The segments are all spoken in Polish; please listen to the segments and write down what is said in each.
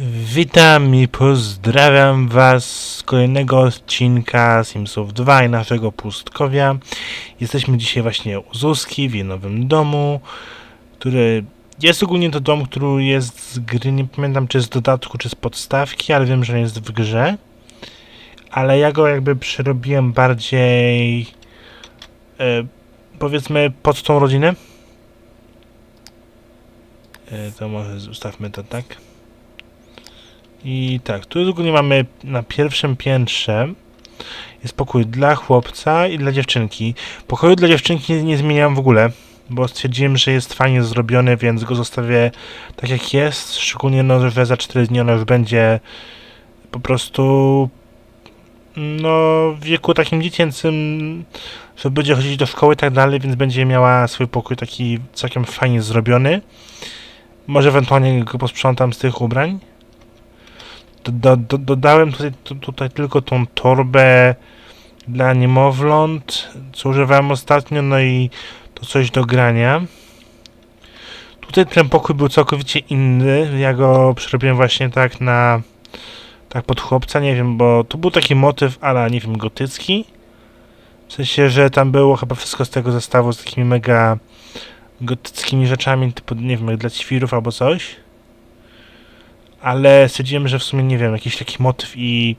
Witam i pozdrawiam Was z kolejnego odcinka Simsów 2 i naszego pustkowia. Jesteśmy dzisiaj właśnie u Zuzki w jej nowym domu, który jest ogólnie to dom, który jest z gry, nie pamiętam czy z dodatku, czy z podstawki, ale wiem, że jest w grze. Ale ja go jakby przerobiłem bardziej e, powiedzmy pod tą rodzinę. E, to może zostawmy to tak. I tak, tu ogólnie mamy na pierwszym piętrze jest pokój dla chłopca i dla dziewczynki. Pokoju dla dziewczynki nie, nie zmieniałem w ogóle, bo stwierdziłem, że jest fajnie zrobiony, więc go zostawię tak jak jest. Szczególnie no, że za 4 dni ona już będzie po prostu no w wieku takim dziecięcym, że będzie chodzić do szkoły i tak dalej, więc będzie miała swój pokój taki całkiem fajnie zrobiony. Może ewentualnie go posprzątam z tych ubrań. Do, do, dodałem tutaj, tu, tutaj tylko tą torbę dla niemowląt, co używałem ostatnio, no i to coś do grania. Tutaj ten pokój był całkowicie inny. Ja go przerobiłem właśnie tak na tak pod chłopca, nie wiem, bo tu był taki motyw ale nie wiem, gotycki. W sensie, że tam było chyba wszystko z tego zestawu z takimi mega gotyckimi rzeczami, typu, nie wiem, jak dla ćwirów albo coś ale stwierdziłem, że w sumie nie wiem, jakiś taki motyw i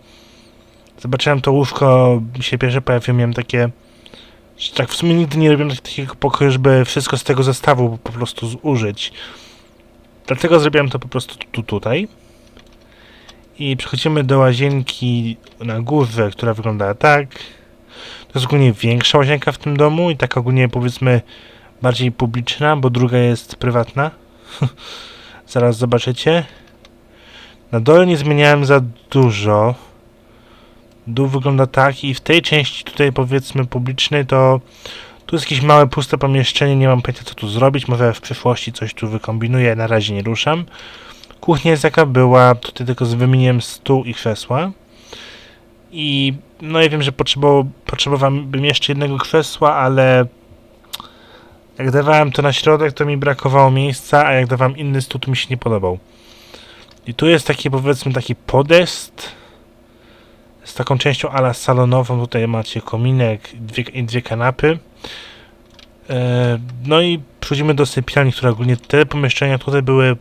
zobaczyłem to łóżko, mi się pierwsze pojawiło, miałem takie, że tak w sumie nigdy nie robiłem tak- takiego pokoju, żeby wszystko z tego zestawu po prostu zużyć. Dlatego zrobiłem to po prostu tu, tutaj. I przechodzimy do łazienki na górze, która wygląda tak. To jest ogólnie większa łazienka w tym domu i taka ogólnie powiedzmy bardziej publiczna, bo druga jest prywatna. Zaraz zobaczycie. Na dole nie zmieniałem za dużo. Dół wygląda tak i w tej części tutaj powiedzmy publicznej to tu jest jakieś małe puste pomieszczenie, nie mam pojęcia co tu zrobić, może w przyszłości coś tu wykombinuję, na razie nie ruszam. Kuchnia jest jaka była, tutaj tylko wymieniłem stół i krzesła. I no ja wiem, że potrzebował, potrzebowałbym jeszcze jednego krzesła, ale jak dawałem to na środek, to mi brakowało miejsca, a jak dawałem inny stół, to mi się nie podobał. I tu jest taki powiedzmy taki podest z taką częścią ala salonową. Tutaj macie kominek dwie, i dwie kanapy. E, no i przechodzimy do sypialni, która ogólnie te pomieszczenia tutaj były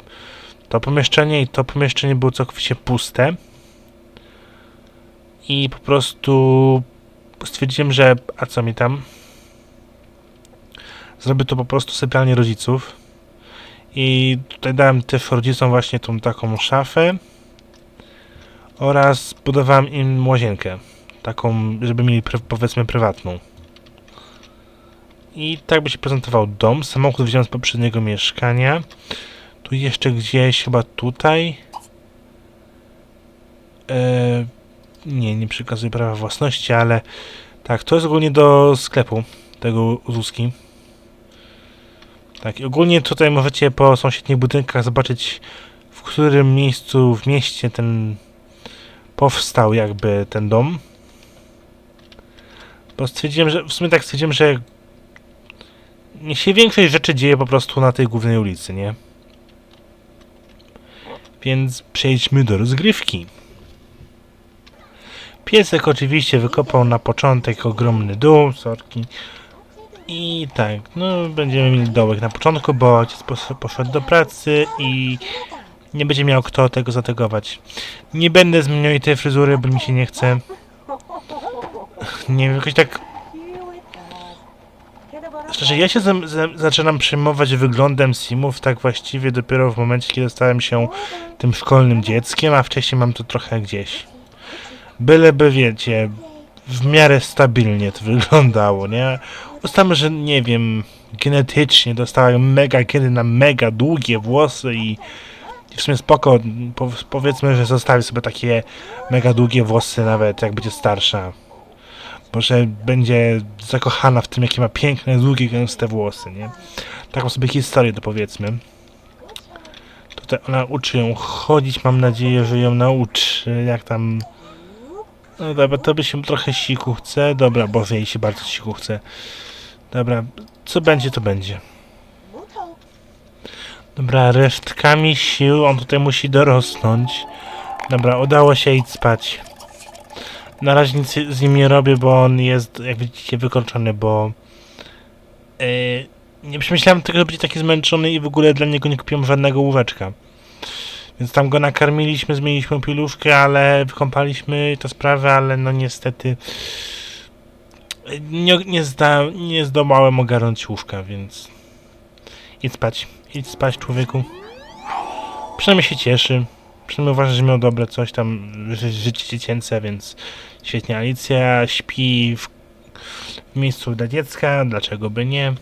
to pomieszczenie i to pomieszczenie było całkowicie puste. I po prostu stwierdziłem, że a co mi tam? Zrobię to po prostu sypialnię rodziców. I tutaj dałem też rodzicom właśnie tą taką szafę oraz budowałem im łazienkę. Taką, żeby mieli powiedzmy prywatną. I tak by się prezentował dom. Samochód wziąłem z poprzedniego mieszkania. Tu jeszcze gdzieś, chyba tutaj. Eee, nie, nie przekazuję prawa własności, ale tak, to jest ogólnie do sklepu tego Uzuski. Tak, ogólnie tutaj możecie po sąsiednich budynkach zobaczyć, w którym miejscu w mieście ten powstał jakby ten dom. Bo stwierdziłem, że w sumie tak stwierdziłem, że niech się większość rzeczy dzieje po prostu na tej głównej ulicy, nie? Więc przejdźmy do rozgrywki. Piesek oczywiście wykopał na początek ogromny dół, sorki. I tak, no będziemy mieli dołek na początku, bo ojciec pos- poszedł do pracy i nie będzie miał kto tego zategować. Nie będę zmieniał tej fryzury, bo mi się nie chce. Nie wiem, jakoś tak... Szczerze, ja się zaczynam przejmować wyglądem simów tak właściwie dopiero w momencie, kiedy stałem się tym szkolnym dzieckiem, a wcześniej mam to trochę gdzieś. Byleby, wiecie, w miarę stabilnie to wyglądało, nie? Ustalmy, że nie wiem, genetycznie dostałem mega kiedy na mega długie włosy i, w sumie spoko, po, powiedzmy, że zostawi sobie takie mega długie włosy nawet jak będzie starsza. Może będzie zakochana w tym, jakie ma piękne, długie, gęste włosy, nie? Taką sobie historię to powiedzmy. Tutaj ona uczy ją chodzić, mam nadzieję, że ją nauczy, jak tam... No dobra, to by się trochę siku chce. Dobra, bo jej się bardzo siku chce. Dobra, co będzie, to będzie. Dobra, resztkami sił on tutaj musi dorosnąć. Dobra, udało się iść spać. Na razie nic z nim nie robię, bo on jest, jak widzicie, wykończony, bo... Yy, nie przemyślałem tego, że będzie taki zmęczony i w ogóle dla niego nie kupiłem żadnego łóweczka. Więc tam go nakarmiliśmy, zmieniliśmy piluszkę, ale wykąpaliśmy tę sprawę, ale no niestety nie, nie, zda, nie zdołałem ogarnąć łóżka, więc idź spać, idź spać człowieku. Przynajmniej się cieszy, przynajmniej uważa, że miał dobre coś tam, ży, życie dziecięce, więc świetnie. Alicja śpi w, w miejscu dla dziecka, dlaczego by nie?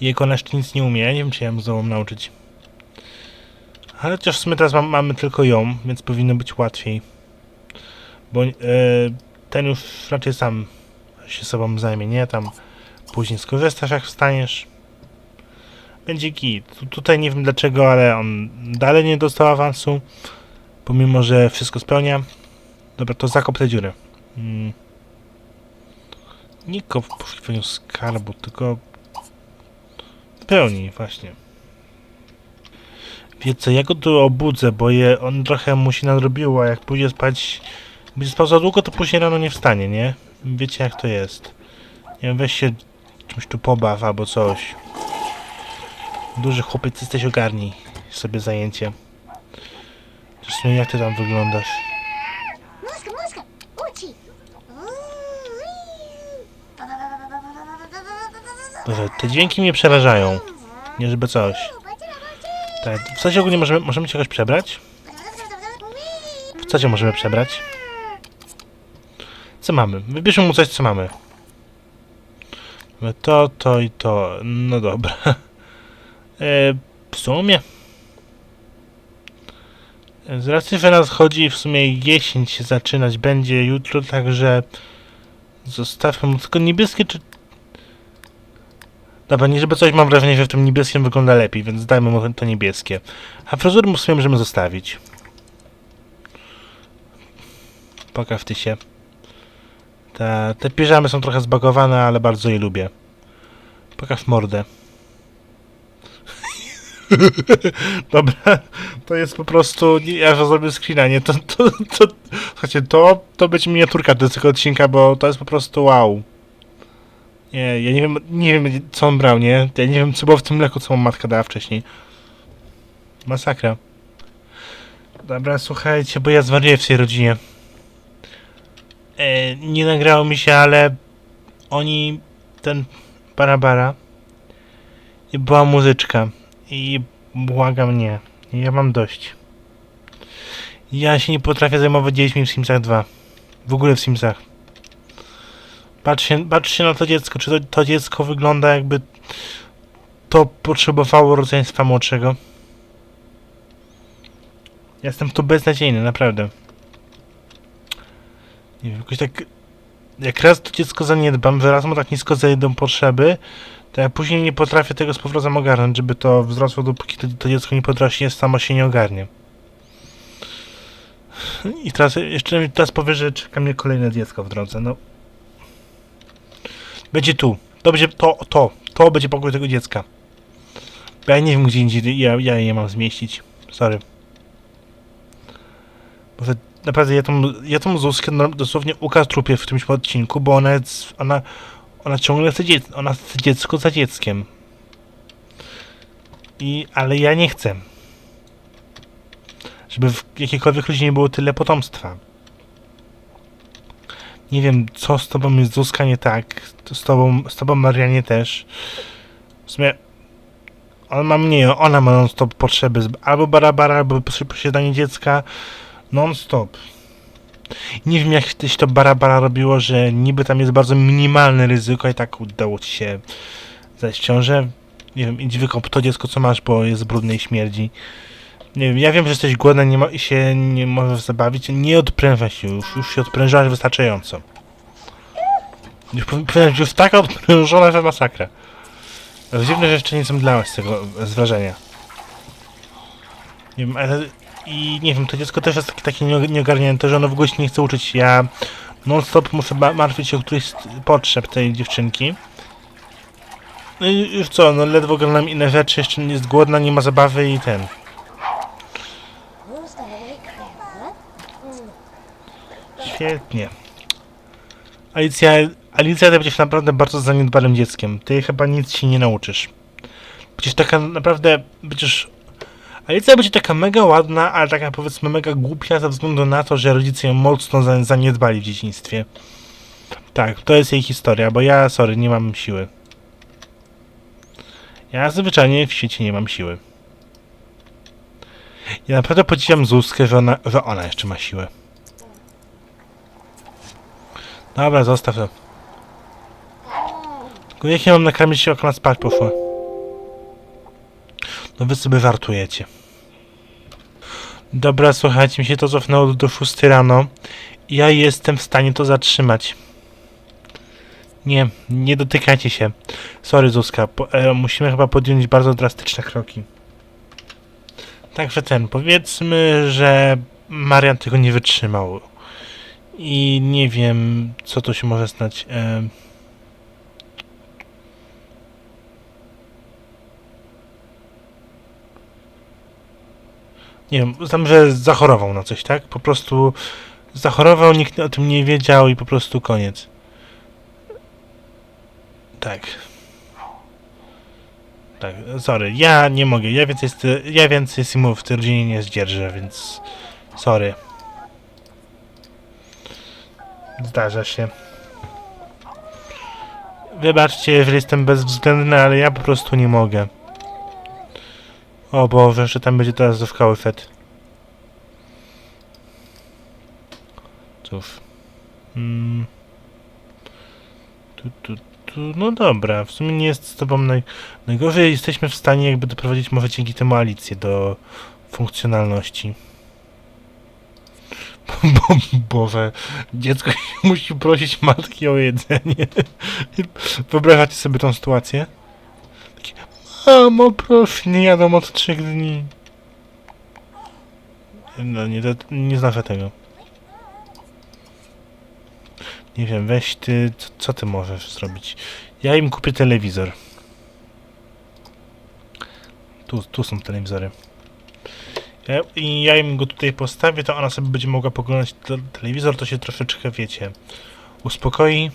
Jej jeszcze nic nie umie, nie wiem czy ja ją zdołam nauczyć. Ale chociaż w sumie teraz mam, mamy tylko ją, więc powinno być łatwiej. Bo e, ten już raczej sam się sobą zajmie, nie? Tam później skorzystasz jak wstaniesz. Będzie git. Tu, tutaj nie wiem dlaczego, ale on dalej nie dostał awansu. Pomimo, że wszystko spełnia. Dobra, to zakop tę dziurę. Mm. Nie w poszukiwaniu skarbu, tylko pełni właśnie. Wie co, ja go tu obudzę, bo je, on trochę mu się nadrobiło, a jak pójdzie spać, będzie spał za długo, to później rano nie wstanie, nie? Wiecie jak to jest. Nie wiem, weź się czymś tu pobaw albo coś. Duży chłopiec, jesteś ogarnij sobie zajęcie. Zresztą jak ty tam wyglądasz? Dobrze, te dźwięki mnie przerażają. Nie żeby coś. Tak, w sensie ogólnie możemy, możemy jakoś przebrać? W co możemy przebrać? Co mamy? Wybierzmy mu coś, co mamy. Mamy To, to i to. No dobra. E, w sumie. Z racji, że nas chodzi w sumie jesień się zaczynać będzie jutro, także zostawmy mu tylko niebieskie czy... Dobra, żeby coś mam wrażenie, że w tym niebieskim wygląda lepiej, więc dajmy mu to niebieskie. A fryzury mu w sumie możemy zostawić. Pokaż ty się. Te, te piżamy są trochę zbagowane, ale bardzo je lubię. Pokaż mordę. Dobra, to jest po prostu. Ja że zrobię screena, nie? To, to, to, słuchajcie, to, to będzie miniaturka do tego odcinka, bo to jest po prostu wow. Nie, ja nie wiem, nie wiem co on brał, nie? Ja nie wiem co było w tym mleku, co mu matka dała wcześniej. Masakra. Dobra, słuchajcie, bo ja zwariuję w tej rodzinie. E, nie nagrało mi się, ale oni, ten Barabara i była muzyczka i błagam nie, ja mam dość. Ja się nie potrafię zajmować dziećmi w Simsach 2. W ogóle w Simsach. Patrzcie, patrzcie na to dziecko, czy to, to dziecko wygląda jakby to potrzebowało rodzeństwa młodszego. Jestem tu beznadziejny, naprawdę. Nie wiem, jakoś tak... Jak raz to dziecko zaniedbam, że raz mu tak nisko zajdą potrzeby, to ja później nie potrafię tego z powrotem ogarnąć, żeby to wzrosło, dopóki to, to dziecko nie podrośnie, samo się nie ogarnie. I teraz jeszcze teraz powie, że czeka mnie kolejne dziecko w drodze, no. Będzie tu. To będzie to, to. To będzie pokój tego dziecka. Bo ja nie wiem, gdzie indziej ja, ja je mam zmieścić. Sorry. Bo naprawdę ja tą, ja tą Zuzkę no, dosłownie ukatrupię w którymś odcinku, bo ona jest, ona, ona ciągle chce, ona chce dziecko za dzieckiem. I, ale ja nie chcę. Żeby w jakiejkolwiek rodzinie było tyle potomstwa. Nie wiem, co z tobą jest Zuzka nie tak. Z tobą, z tobą Marianie też. W sumie on ma mniej, ona ma non-stop potrzeby albo barabara, albo pos- posiadanie dziecka non-stop. Nie wiem jak tyś to barabara robiło, że niby tam jest bardzo minimalne ryzyko i tak udało ci się zajść w ciążę. Nie wiem, idź wykop to dziecko co masz, bo jest brudne i śmierdzi. Nie wiem, ja wiem, że jesteś głodna nie i się nie możesz zabawić. Nie odprężaj się już, już się odprężasz wystarczająco. Już powi- powinnaś już taka odprężona, że masakra. Dziwne, że jeszcze nie zemdlałaś z tego z wrażenia. Nie wiem, ale i nie wiem, to dziecko też jest takie, takie nie- nieogarnięte, że ono w ogóle się nie chce uczyć. Ja non stop muszę martwić się o któryś z potrzeb tej dziewczynki. No i już co, no ledwo gra nam inne rzeczy, jeszcze nie jest głodna, nie ma zabawy i ten. Świetnie. Alicja, Alicja ty będziesz naprawdę bardzo zaniedbanym dzieckiem. Ty chyba nic się nie nauczysz. Będziesz taka naprawdę, będziesz... Alicja będzie taka mega ładna, ale taka powiedzmy mega głupia ze względu na to, że rodzice ją mocno za- zaniedbali w dzieciństwie. Tak, to jest jej historia, bo ja, sorry, nie mam siły. Ja zwyczajnie w świecie nie mam siły. Ja naprawdę podziwiam Zuzkę, że ona, że ona jeszcze ma siłę. Dobra, zostaw to. Tylko jak ja mam nakarmić się, jak ona spać poszła? No wy sobie żartujecie. Dobra, słuchajcie, mi się to cofnęło do 6 rano. Ja jestem w stanie to zatrzymać. Nie, nie dotykajcie się. Sorry, Zuzka. Po, e, musimy chyba podjąć bardzo drastyczne kroki. Także ten, powiedzmy, że Marian tego nie wytrzymał. I nie wiem, co to się może stać. E... Nie wiem, znam, że zachorował na coś, tak? Po prostu zachorował, nikt o tym nie wiedział i po prostu koniec. Tak. Tak, sorry, ja nie mogę, ja więcej, ja więcej simów w tej rodzinie nie zdzierżę, więc sorry. Zdarza się. Wybaczcie, jeżeli jestem bezwzględny, ale ja po prostu nie mogę. O Boże, że tam będzie teraz do szkoły Fed. Cóż. Mm. Tu, tu, tu. No dobra, w sumie nie jest z tobą naj... Najgorzej jesteśmy w stanie jakby doprowadzić może dzięki temu Alicję do funkcjonalności. Bo, Boże, dziecko musi prosić matki o jedzenie. Wyobrażacie sobie tą sytuację? Mamo, proszę, nie jadą od trzech dni. No nie, nie znoszę tego. Nie wiem, weź ty, co, co ty możesz zrobić? Ja im kupię telewizor. Tu, tu są telewizory. I ja im go tutaj postawię, to ona sobie będzie mogła poglądać te, telewizor, to się troszeczkę, wiecie, uspokoi.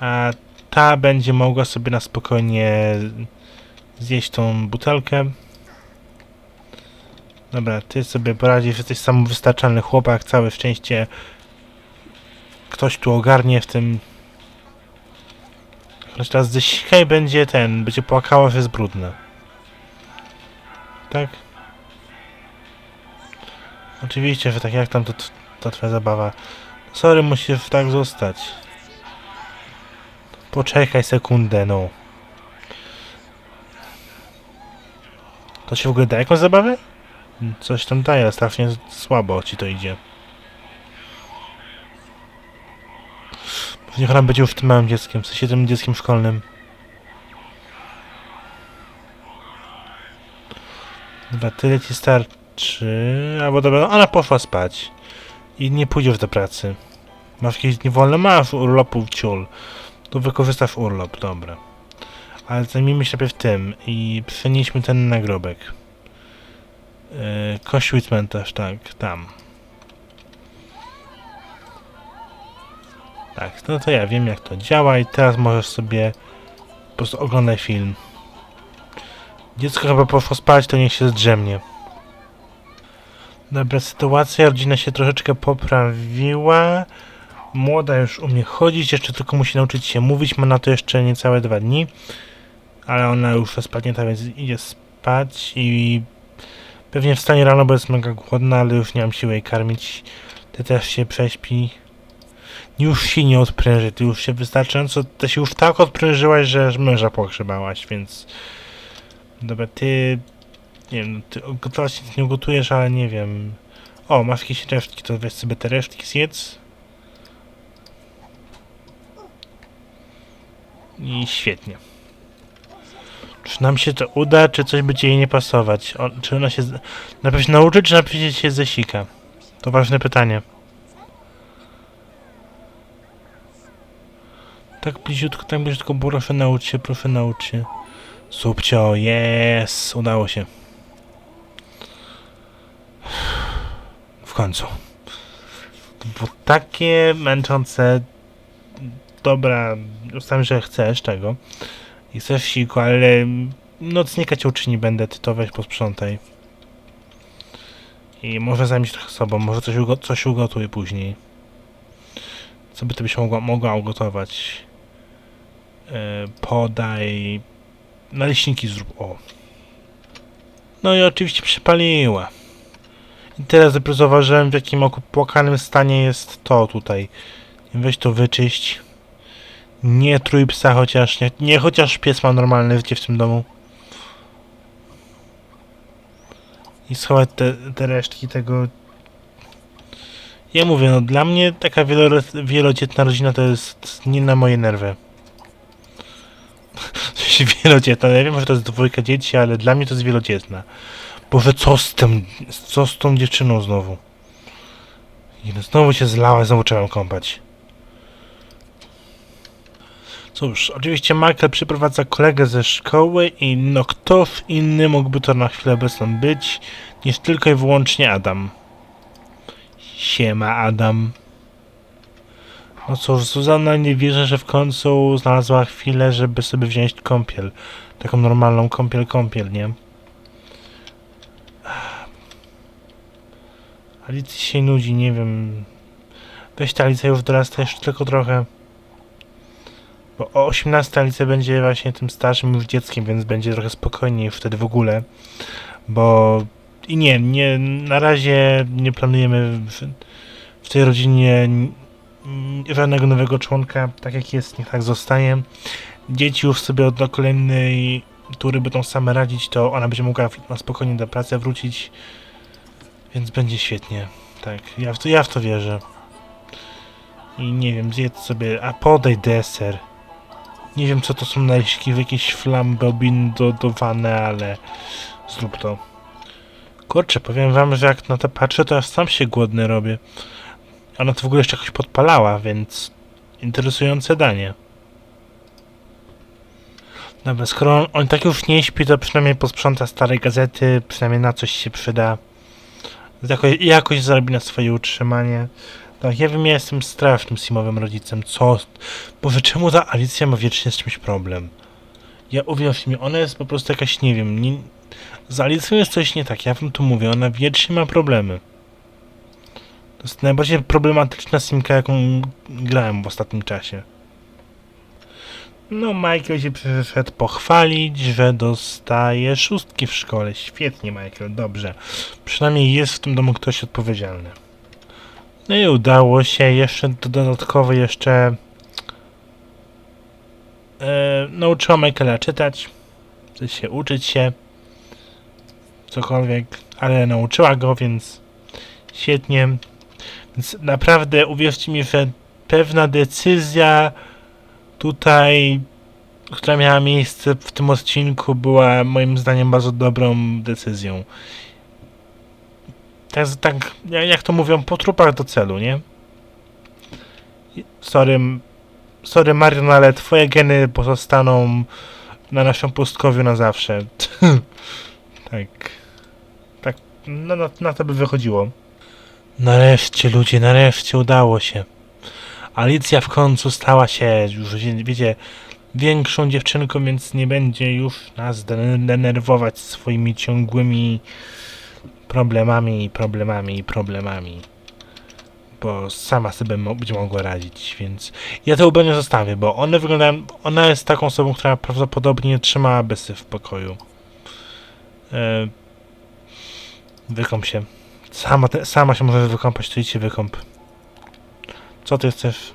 A ta będzie mogła sobie na spokojnie zjeść tą butelkę. Dobra, ty sobie poradzisz, jesteś samowystarczalny chłopak, całe szczęście. Ktoś tu ogarnie w tym. Choć teraz zesikaj będzie ten, będzie płakała, że jest brudne. Tak? Oczywiście, że tak jak tam to, to twoja zabawa. Sorry, musisz tak zostać. Poczekaj sekundę, no. To się w ogóle da jakąś zabawę? Coś tam daje, strasznie słabo ci to idzie. Niech ona będzie już tym małym dzieckiem, w sensie tym dzieckiem szkolnym. Dobra, tyle ci starczy. Albo dobra, no ona poszła spać. I nie pójdziesz do pracy. Masz jakieś niewolne? Masz urlopu w ciul. To wykorzystasz urlop, dobra. Ale zajmijmy się najpierw tym i przenieśmy ten nagrobek. Yy, kościół cmentarz, tak, tam. Tak, no to ja wiem jak to działa i teraz możesz sobie po prostu oglądaj film. Dziecko chyba poszło spać, to niech się zdrzemnie. Dobra, sytuacja, rodzina się troszeczkę poprawiła. Młoda już umie chodzić, jeszcze tylko musi nauczyć się mówić, ma na to jeszcze niecałe dwa dni. Ale ona już rozpadnięta, więc idzie spać i pewnie wstanie rano, bo jest mega głodna, ale już nie mam siły jej karmić. Ty też się prześpi. Już się nie odpręży, ty już się wystarczająco, ty się już tak odprężyłaś, że męża pogrzebałaś, więc... Dobra, ty... Nie wiem, ty gotować nic nie ugotujesz, ale nie wiem... O, masz jakieś resztki, to weź sobie te resztki zjedz. I świetnie. Czy nam się to uda, czy coś będzie jej nie pasować? O, czy ona się... Najpierw nauczy, czy najpierw się zesika? To ważne pytanie. Tak bliziutko, tak bliziutko, proszę naucz się, proszę naucz się. Subcio, jest, udało się. W końcu. Było takie męczące. Dobra, ustawiam, że chcesz tego. I chcesz siku, ale nocnika cię uczyni będę, ty to weź posprzątaj. I może zajmie się trochę sobą, może coś, ugo coś później. Co by ty byś mogła, mogła ugotować? E, podaj... Naleśniki zrób, o. No i oczywiście przypaliła. I teraz dopiero zauważyłem w jakim opłakanym stanie jest to tutaj. Weź to wyczyść. Nie trój psa chociaż, nie, nie chociaż pies ma normalne życie w tym domu. I schować te, te resztki tego... Ja mówię, no dla mnie taka wielo, wielodzietna rodzina to jest nie na moje nerwy. W sensie wielodzietna, ja wiem, że to jest dwójka dzieci, ale dla mnie to jest wielodzietna. Boże, co z tym, co z tą dziewczyną znowu? No znowu się zlała, znowu trzeba kąpać. Cóż, oczywiście Michael przyprowadza kolegę ze szkoły i no kto inny mógłby to na chwilę obecną być, niż tylko i wyłącznie Adam. Siema Adam. No cóż, Zuzanna nie wierzy, że w końcu znalazła chwilę, żeby sobie wziąć kąpiel. Taką normalną kąpiel, kąpiel, nie? Alicji się nudzi, nie wiem. Weź ta Alicja już dorasta jeszcze tylko trochę. Bo o 18 Alicja będzie właśnie tym starszym już dzieckiem, więc będzie trochę spokojniej wtedy w ogóle. Bo i nie, nie, na razie nie planujemy w, w tej rodzinie żadnego nowego członka, tak jak jest, niech tak zostanie. Dzieci już sobie do kolejnej tury będą same radzić, to ona będzie mogła w- na spokojnie do pracy wrócić, więc będzie świetnie. Tak, ja w to, ja w to wierzę. I nie wiem, zjedz sobie, a podaj deser. Nie wiem co to są naleśniki, jakieś flamby obindowane, ale zrób to. Kurczę, powiem wam, że jak na to patrzę, to ja sam się głodny robię. Ona to w ogóle jeszcze jakoś podpalała, więc interesujące danie. Dobra, skoro on, on tak już nie śpi, to przynajmniej posprząta stare gazety, przynajmniej na coś się przyda. Jakoś, jakoś zarobi na swoje utrzymanie. Tak, ja wiem, ja jestem strasznym simowym rodzicem. Co? Boże, czemu ta Alicja ma wiecznie z czymś problem? Ja uwierz mi, ona jest po prostu jakaś, nie wiem, nie, z Alicją jest coś nie tak, ja wam tu mówię, ona wiecznie ma problemy. To jest najbardziej problematyczna simka, jaką grałem w ostatnim czasie. No, Michael się przyszedł pochwalić, że dostaje szóstki w szkole. Świetnie, Michael, dobrze. Przynajmniej jest w tym domu ktoś odpowiedzialny. No i udało się jeszcze do- dodatkowo jeszcze e, nauczyła Michaela czytać, się uczyć się, cokolwiek, ale nauczyła go, więc świetnie. Więc naprawdę uwierzcie mi, że pewna decyzja tutaj, która miała miejsce w tym odcinku, była moim zdaniem bardzo dobrą decyzją. Tak, tak jak to mówią, po trupach do celu, nie? Sorry, sorry Marion, ale twoje geny pozostaną na naszym pustkowiu na zawsze. tak. Tak, no, na, na to by wychodziło. Nareszcie, ludzie, nareszcie udało się. Alicja w końcu stała się już, wie- wiecie, większą dziewczynką, więc nie będzie już nas den- denerwować swoimi ciągłymi problemami, problemami, problemami. Bo sama sobie będzie mogła radzić, więc ja to ubranie zostawię, bo one wyglądają, ona jest taką osobą, która prawdopodobnie nie trzymałaby się w pokoju. E, wykąp się. Sama, te, sama się możesz wykąpać, to idź się wykąp. Co ty chcesz?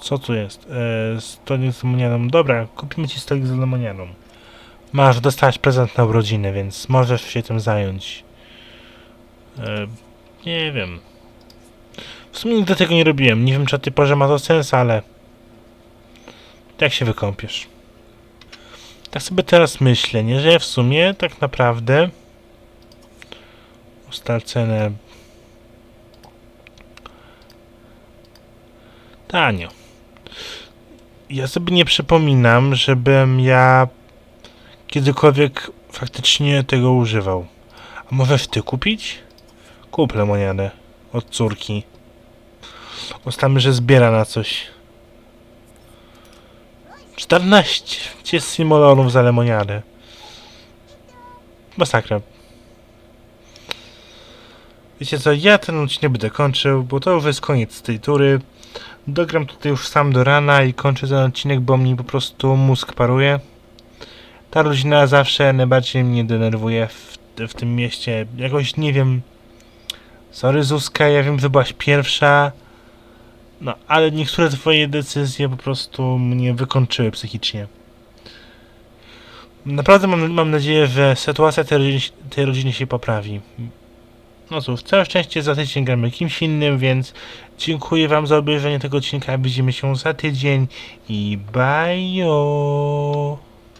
Co tu jest? E, stolik z lemonianą. Dobra, kupimy ci stolik z lemonianą. Masz, dostałeś prezent na urodziny, więc możesz się tym zająć. E, nie wiem. W sumie nigdy tego nie robiłem. Nie wiem, czy o tej porze ma to sens, ale... Jak się wykąpiesz? Tak sobie teraz myślę, nie? Że w sumie tak naprawdę... Ustal cenę... Tanio. Ja sobie nie przypominam, żebym ja kiedykolwiek faktycznie tego używał. A może w ty kupić? Kup lemoniadę od córki. Ustamy, że zbiera na coś. 14. Gdzie jest simolonów za lemoniadę? Masakra. Wiecie co, ja ten odcinek będę kończył, bo to już jest koniec tej tury. Dogram tutaj już sam do rana i kończę ten odcinek, bo mi po prostu mózg paruje. Ta rodzina zawsze najbardziej mnie denerwuje w, w tym mieście. Jakoś nie wiem. Sorry Zuzka, ja wiem, że byłaś pierwsza. No, ale niektóre twoje decyzje po prostu mnie wykończyły psychicznie. Naprawdę mam, mam nadzieję, że sytuacja tej rodziny, tej rodziny się poprawi. No cóż, całe szczęście za tydzień gramy kimś innym, więc dziękuję wam za obejrzenie tego odcinka. Widzimy się za tydzień i bajo.